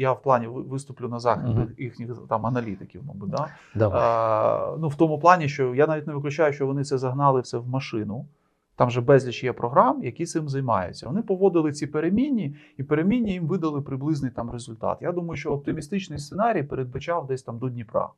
я в плані виступлю на захист Мгм. їхніх там аналітиків, мабуть. Да? Давай. А, ну, в тому плані, що я навіть не виключаю, що вони це загнали все в машину. Там же безліч є програм, які цим займаються. Вони поводили ці перемінні, і перемінні їм видали приблизний там результат. Я думаю, що оптимістичний сценарій передбачав десь там до Дніпра.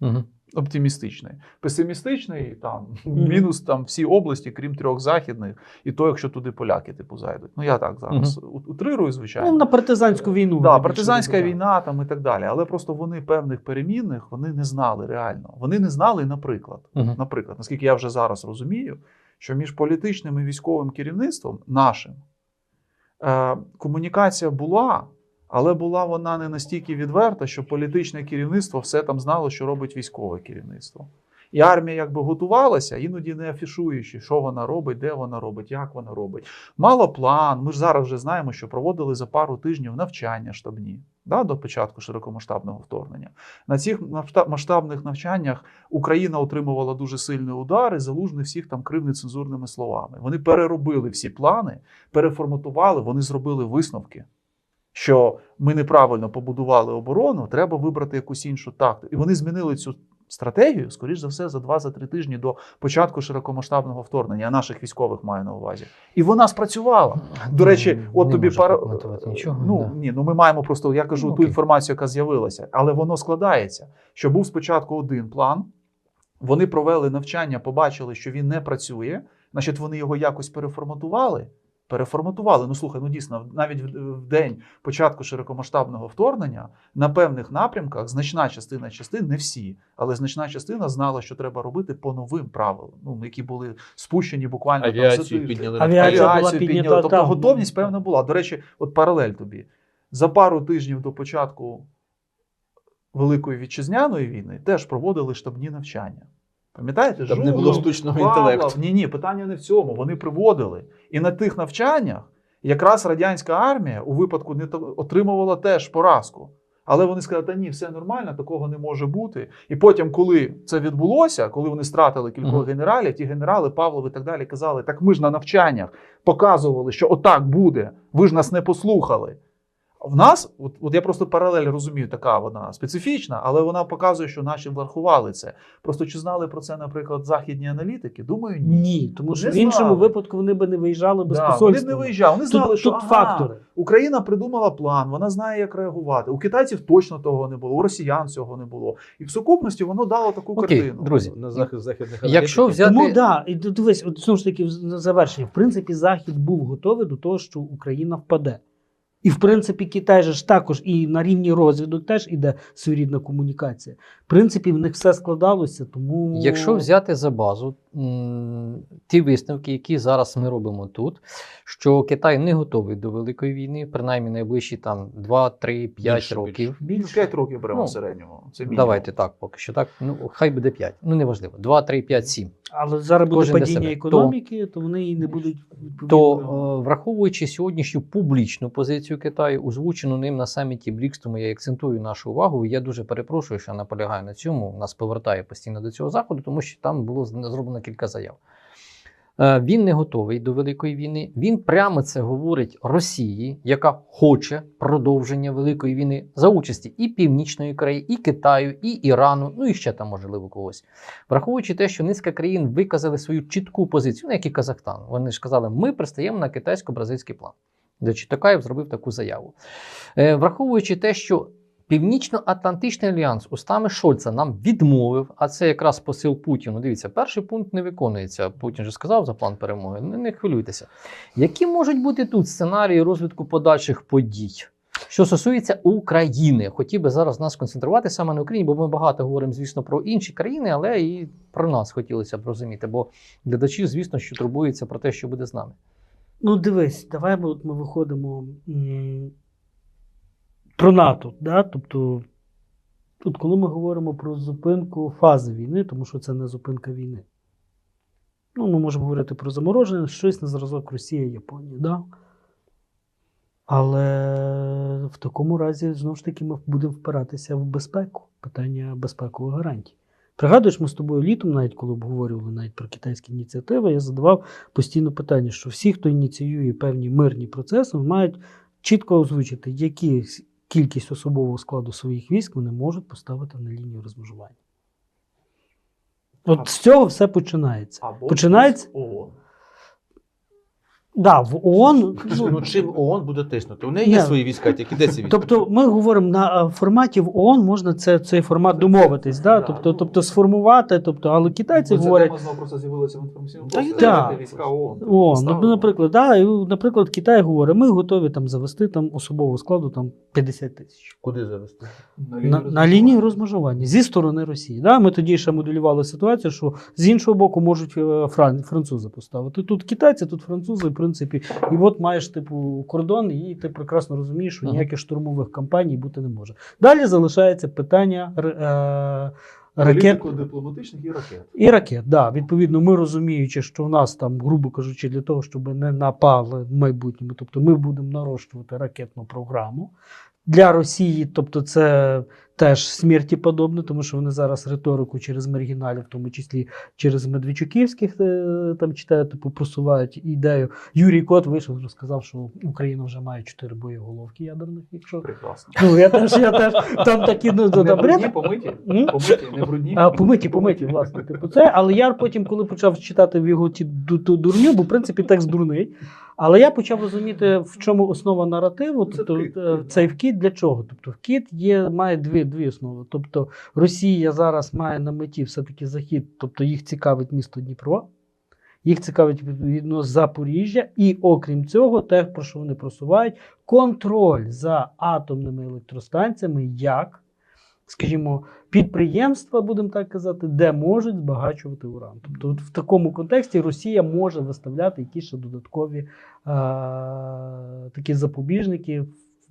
Угу. Оптимістичний. Песимістичний там мінус там всі області, крім трьох західних, і то, якщо туди поляки типу зайдуть. Ну я так зараз у- утрирую, звичайно. Ну, на партизанську війну. Да, партизанська війна там і так далі. Але просто вони певних перемінних вони не знали реально. Вони не знали, наприклад, Угу. наприклад, наскільки я вже зараз розумію, що між політичним і військовим керівництвом нашим е, комунікація була, але була вона не настільки відверта, що політичне керівництво все там знало, що робить військове керівництво. І армія якби готувалася, іноді не афішуючи, що вона робить, де вона робить, як вона робить. Мало план. Ми ж зараз вже знаємо, що проводили за пару тижнів навчання штабні да, до початку широкомасштабного вторгнення. На цих масштабних навчаннях Україна отримувала дуже сильний удар, і залужний всіх там крив нецензурними словами. Вони переробили всі плани, переформатували, вони зробили висновки. Що ми неправильно побудували оборону, треба вибрати якусь іншу тактику. І вони змінили цю стратегію, скоріш за все, за 2-3 тижні до початку широкомасштабного вторгнення. Я наших військових маю на увазі. І вона спрацювала. До речі, от Не тобі пара нічого. Ну да. ні, ну ми маємо просто. Я кажу Ну, ту інформацію, яка з'явилася, але воно складається. Що був спочатку один план. Вони провели навчання, побачили, що він не працює. Значить, вони його якось переформатували. Переформатували. Ну слухай, ну дійсно, навіть в, день початку широкомасштабного вторгнення на певних напрямках значна частина частин, не всі, але значна частина знала, що треба робити по новим правилам, ну які були спущені буквально там, за Авіацію тиждень. підняли була Авіацію піднята. Тобто так. готовність певна була. До речі, от паралель тобі. За пару тижнів до початку Великої вітчизняної війни теж проводили штабні навчання. Пам'ятаєте? Щоб не було штучного інтелекту. Ні, ні, питання не в цьому. Вони приводили. І на тих навчаннях якраз радянська армія у випадку не отримувала теж поразку. Але вони сказали, та ні, все нормально, такого не може бути. І потім, коли це відбулося, коли вони стратили кількох Мгм. генералів, ті генерали, Павлов і так далі, казали, так ми ж на навчаннях показували, що отак буде. Ви ж нас не послухали. В нас, от, от я просто паралель розумію, така вона специфічна, але вона показує, що наші врахували це. Просто чи знали про це, наприклад, західні аналітики? Думаю, ні. Ні, тому що в іншому знали. випадку вони би не виїжджали без Да, посольства. вони не виїжджали. Вони знали, Тут, що тут ага, фактори. Україна придумала план, вона знає, як реагувати. У китайців точно того не було, у росіян цього не було. І в сукупності воно дало таку Окей, картину. друзі, на захист західних Якщо аналітиків. взяти Тому да, і дивись, от знову ж таки, в- на завершення. В принципі, Захід був готовий до того, що Україна впаде. І в принципі, Китай же ж також і на рівні розвідок теж іде своєрідна комунікація. В принципі, в них все складалося, тому Якщо взяти за базу ті висновки, які зараз ми робимо тут, що Китай не готовий до великої війни, принаймні найближчі там 2, 3, 5 Більше, років. Ну, більше 5 років беремо Ну, в середньому. Це мінімум. Давайте так, поки що так. Ну, хай буде 5. Ну, неважливо. 2, 3, 5, 7. Але зараз буде падіння економіки, то, вони і не будуть відповідно. То е, враховуючи сьогоднішню публічну позицію Китаю, озвучену ним на саміті БРІКС, тому я акцентую нашу увагу. і Я дуже перепрошую, що наполягаю на цьому. Нас повертає постійно до цього заходу, тому що там було зроблено кілька заяв. Е, Він не готовий до великої війни. Він прямо це говорить Росії, яка хоче продовження великої війни за участі і Північної Кореї, і Китаю, і Ірану, ну і ще там можливо когось. Враховуючи те, що низка країн виказали свою чітку позицію, ну як і Казахстан. Вони ж сказали, ми пристаємо на китайсько-бразильський план. До речі, Токаєв зробив таку заяву. Е, враховуючи те, що Північно-Атлантичний альянс устами Шольца нам відмовив, а це якраз посил Путіну. Дивіться, перший пункт не виконується. Путін же сказав за план перемоги. Не, не хвилюйтеся. Які можуть бути тут сценарії розвитку подальших подій? Що стосується України, хотів би зараз нас концентрувати саме на Україні, бо ми багато говоримо, звісно, про інші країни, але і про нас хотілося б розуміти. Бо глядачі, звісно, що турбуються про те, що буде з нами. Ну, дивись, давай ми, от ми виходимо про НАТО. Да? Тобто, тут, коли ми говоримо про зупинку фази війни, тому що це не зупинка війни. Ну, ми можемо говорити про замороження, щось на зразок Росія, Японія. Да? Але в такому разі, знову ж таки, ми будемо впиратися в безпеку, питання безпекових гарантій. Пригадуєш, ми з тобою літом, навіть коли обговорювали навіть про китайські ініціативи, я задавав постійно питання, що всі, хто ініціює певні мирні процеси, мають чітко озвучити, які кількість особового складу своїх військ вони можуть поставити на лінію розмежування. От А- з цього все починається. Або Починається? ООН. Да, в ООН. Ну, ну, чим ООН буде тиснути? У неї є свої війська, тільки де ці війська? Тобто ми говоримо на е, форматі в ООН можна це, цей формат домовитись, да? Да. тобто, тобто сформувати, тобто, але китайці Бо ця говорять. тема знову просто з'явилася в інформаційному Та й просторі. так. Війська ООН. О, Поставили. ну, наприклад, да, і, наприклад, Китай говорить, ми готові там завести там особового складу там 50 тисяч. Куди завести? На, на лінії розмежування зі сторони Росії. Да? Ми тоді ще моделювали ситуацію, що з іншого боку можуть е, фран, французи поставити. Тут китайці, тут французи, в принципі, і от маєш типу кордон, і ти прекрасно розумієш, що ніяких штурмових кампаній бути не може. Далі залишається питання е, ракет. дипломатичних і ракет. І ракет, да. Відповідно, ми розуміючи, що в нас там, грубо кажучи, для того, щоб не напали в майбутньому, тобто ми будемо нарощувати ракетну програму. Для Росії, тобто, це теж смерті подобне, тому що вони зараз риторику через маргіналів, в тому числі через Медведчуківських, е, там читаю, типу, просувають ідею. Юрій Кот вийшов, розказав, що Україна вже має чотири боєголовки ядерних, якщо. Прекрасно. Ну, я теж, я теж там такі ну, Не брудні, помиті. Помиті, не брудні. А, помиті, помиті, власне. Типу, це. Але я потім, коли почав читати в його ті ду- дурню, бо в принципі текст дурний. Але я почав розуміти, в чому основа наративу. Тобто, е, цей вкид для чого? Тобто, вкид є, має дві, дві основи. Тобто, Росія зараз має на меті все-таки захід, тобто їх цікавить місто Дніпро. Їх цікавить відповідно Запоріжжя, і окрім цього, те, про що вони просувають, контроль за атомними електростанціями, як, скажімо, підприємства, будемо так казати, де можуть збагачувати уран. Тобто, от в такому контексті Росія може виставляти якісь ще додаткові е, такі запобіжники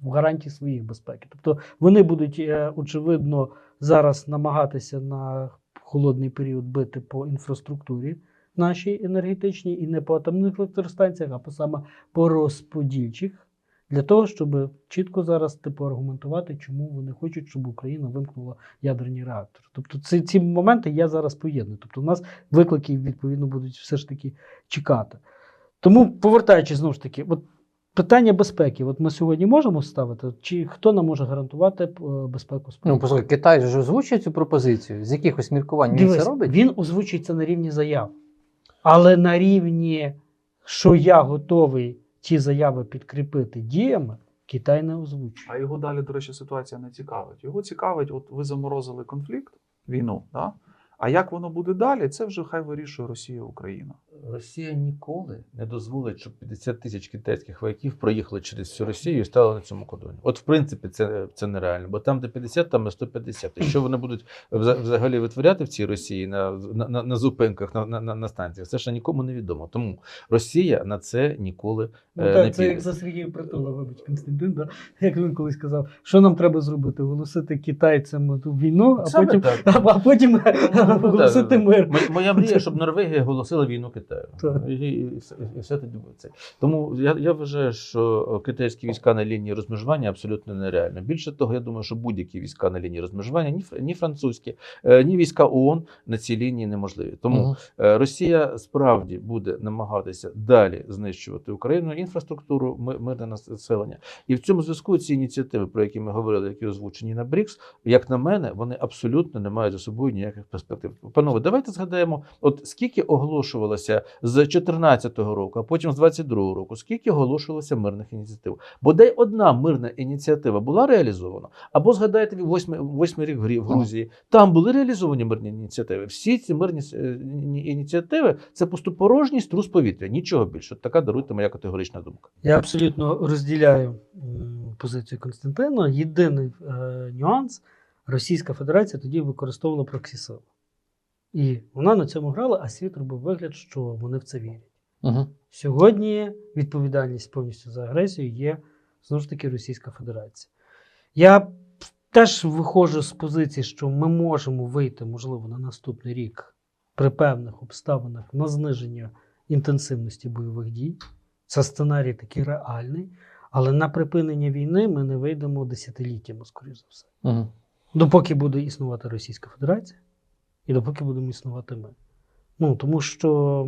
в гарантії своїх безпеки. Тобто вони будуть, е, очевидно, зараз намагатися на холодний період бити по інфраструктурі нашій енергетичній і не по атомних електростанціях, а по саме по розподільчих. Для того, щоб чітко зараз типу аргументувати, чому вони хочуть, щоб Україна вимкнула ядерні реактори. Тобто ці, ці моменти я зараз поєдную. Тобто, у нас виклики відповідно будуть все ж таки чекати. Тому, повертаючись знову ж таки, от питання безпеки, от ми сьогодні можемо ставити, чи хто нам може гарантувати е, безпеку Ну, послухай, Китай же ж озвучує цю пропозицію. З якихось міркувань він Дивись, це робить? Він озвучується на рівні заяв. Але на рівні, що я готовий ті заяви підкріпити діями, Китай не озвучує. А його далі, до речі, ситуація не цікавить. Його цікавить, от ви заморозили конфлікт, війну, да? а як воно буде далі, це вже хай вирішує Росія Україна. Росія ніколи не дозволить, щоб 50 тисяч китайських вояків проїхали через всю Росію і стали на цьому кордоні. От, в принципі, це, це нереально, бо там, де 50, там і 150. І що вони будуть вза- взагалі витворяти в цій Росії на, на, на, на зупинках, на, на, на, станціях, це ще нікому не відомо. Тому Росія на це ніколи Ну, е, так, не це піде. як за Сергія Притула, вибач, Константин, да? як він колись казав, що нам треба зробити? Оголосити китайцям ту війну, а Саме потім, так. а, потім Ну, оголосити да. мир. Моя- Моя мрія, щоб Норвегія оголосила війну Китаю. Так. І, і, і все- і все тоді це. Тому я, я вважаю, що китайські війська на лінії розмежування абсолютно нереально. Більше того, я думаю, що будь-які війська на лінії розмежування, ні, ні французькі, е, ні війська ООН на цій лінії неможливі. Тому. Е, Росія справді буде намагатися далі знищувати Україну, інфраструктуру, ми- мирне населення. І в цьому зв'язку ці ініціативи, про які ми говорили, які озвучені на БРІКС, як на мене, вони абсолютно не мають за собою ніяких перспектив. Панове, давайте згадаємо, от скільки оголошувалося з 2014 року, а потім з 2022 року, скільки оголошувалося мирних ініціатив. Бодай одна мирна ініціатива була реалізована. Або згадайте восьмий, рік в Грузії. Там були реалізовані мирні ініціативи. Всі ці мирні е, ініціативи це пустопорожній струс повітря. Нічого більше. Така даруйте моя категорична думка. Я абсолютно розділяю позицію Константина. Єдиний е, нюанс: Російська Федерація тоді використовувала проксі-сили. І вона на цьому грала, а світ робив вигляд, що вони в це вірять. Мгм. Сьогодні відповідальність повністю за агресію є знову ж таки Російська Федерація. Я теж виходжу з позиції, що ми можемо вийти, можливо, на наступний рік при певних обставинах на зниження інтенсивності бойових дій. Це сценарій такий реальний, але на припинення війни ми не вийдемо десятиліттями, скоріш за все. Мгм. Допоки буде існувати Російська Федерація, і допоки будемо існувати ми. Ну, тому що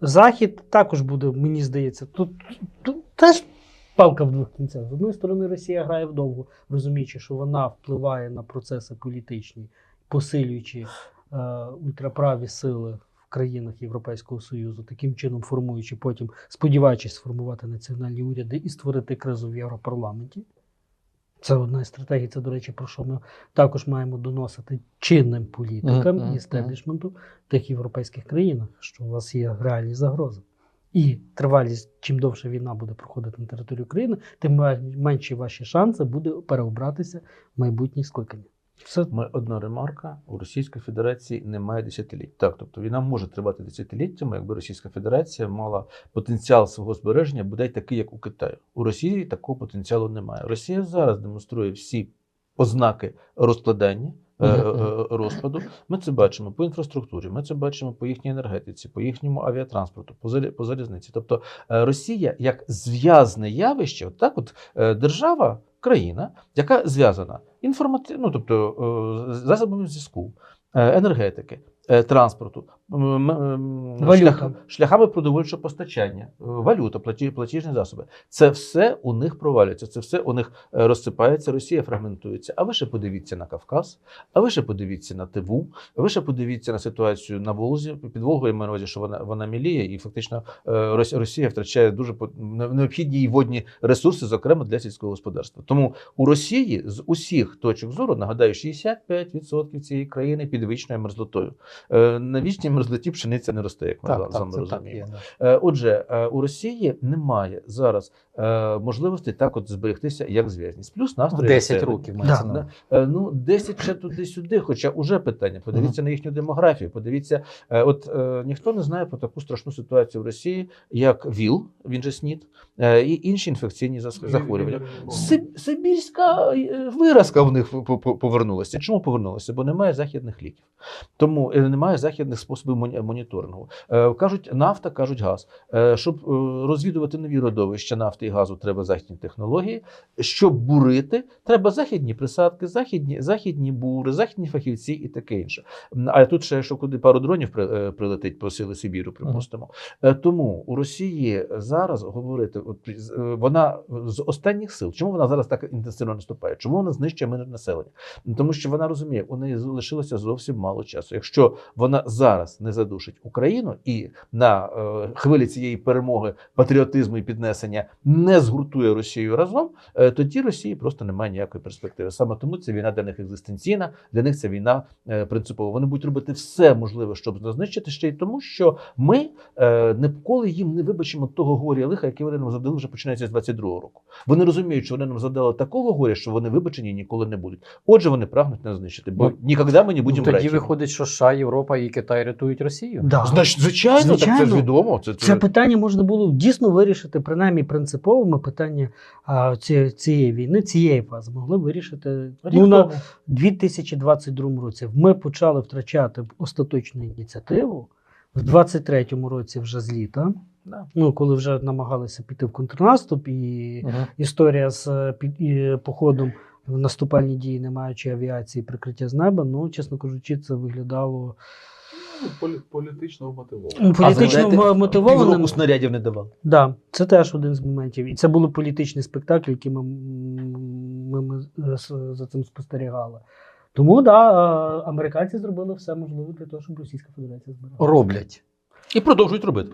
Захід також буде, мені здається, тут, тут теж палка в двох кінцях. З одної сторони, Росія грає вдовго, розуміючи, що вона впливає на процеси політичні, посилюючи е, ультраправі сили країнах Європейського Союзу, таким чином формуючи потім, сподіваючись сформувати національні уряди і створити кризу в Європарламенті. Це одна із стратегій. Це, до речі, про що ми також маємо доносити чинним політикам mm-hmm. і істеблішменту в тих європейських країнах, що у вас є реальні загрози. І тривалість, чим довше війна буде проходити на території України, тим менші ваші шанси буде переобратися в майбутні скликання. Все Ми одна ремарка: у Російської Федерації немає десятиліть. Так, тобто війна може тривати десятиліттями, якби Російська Федерація мала потенціал свого збереження, бодай такий, як у Китаю. У Росії такого потенціалу немає. Росія зараз демонструє всі ознаки розкладання. Е, е, Розпаду, ми це бачимо по інфраструктурі, ми це бачимо по їхній енергетиці, по їхньому авіатранспорту, по залі- по залізниці. Тобто е, Росія як зв'язне явище, от так от держава, країна, яка зв'язана інформативно, ну, тобто засобами зв'язку, енергетики, транспорту, м- м- шлях- шляхами продовольчого постачання, е, валюта, платі, платіжні засоби. Це все у них провалюється, це все у них е, розсипається, Росія фрагментується. А ви ще подивіться на Кавказ, а ви ще подивіться на Тиву, а ви ще подивіться на ситуацію на Волзі. Під Волгою маю що вона, вона міліє, і фактично е, Росія втрачає дуже необхідні їй водні ресурси, зокрема для сільського господарства. Тому у Росії з усіх точок зору, нагадаю, 65% цієї країни під мерзлотою. Е, На вічній мерзлоті пшениця не росте, як ми Так, з вами так, розуміємо. так є. Е, Отже, е, у Росії немає зараз можливості так от зберегтися як зв'язність. Плюс настрої 10 років мається Да, увазі. Е, Ну, 10 ще туди-сюди, хоча уже питання. Подивіться на їхню демографію. Подивіться, е, от е, ніхто не знає про таку страшну ситуацію в Росії, як ВІЛ, він же СНІД, е, і інші інфекційні захворювання. Сибірська е, виразка в них по- по- повернулася. Чому повернулася? Бо немає західних ліків. Тому е, немає західних способів моніторингу. Е, Кажуть, нафта, кажуть газ. Е, Щоб е, розвідувати нові родовища нафти і газу, треба західні технології. Щоб бурити, треба західні присадки, західні, західні бури, західні фахівці і таке інше. А тут ще що куди пару дронів е, прилетить по сили Сибіру, припустимо. Е, Тому у Росії зараз говорити, от, е, вона з останніх сил, чому вона зараз так інтенсивно наступає? Чому вона знищує мирне населення? Тому що вона розуміє, у неї залишилося зовсім мало часу. Якщо вона зараз не задушить Україну і на хвилі цієї перемоги, патріотизму і піднесення не згуртує Росію разом, е, тоді Росії просто немає ніякої перспективи. Саме тому ця війна для них екзистенційна, для них ця війна е, принципова. Вони будуть робити все можливе, щоб нас знищити ще й тому, що ми е, ніколи їм не вибачимо того горя лиха, яке вони нам завдали вже починаючи з 22-го року. Вони розуміють, що вони нам задали такого горя, що вони вибачені ніколи не будуть. Отже, вони прагнуть нас знищити, бо Ну, ніколи ми не Ну, будемо тоді братьями. виходить, що США, Європа і Китай рятують Росію. Да. Значить, звичайно, так це ж відомо. Це, Це питання можна було дійсно вирішити, принаймні принциповими питання а, ці- цієї війни, цієї фази могли вирішити ну, на 2022 році. Ми почали втрачати остаточну ініціативу. В 23-му році вже з літа, Да. ну коли вже намагалися піти в контрнаступ, і Мгм. історія з е, і походом в наступальні дії, не маючи авіації, прикриття з неба. Ну, чесно кажучи, це виглядало Ну, політично вмотивовано. ну, політично знаєте, мотивованим. Снарядів не давав. Да, це теж один з моментів. І це були політичні спектаклі, які ми, ми, ми за цим спостерігали. Тому да, американці зробили все можливе для того, щоб Російська Федерація збирала. Роблять. І продовжують робити.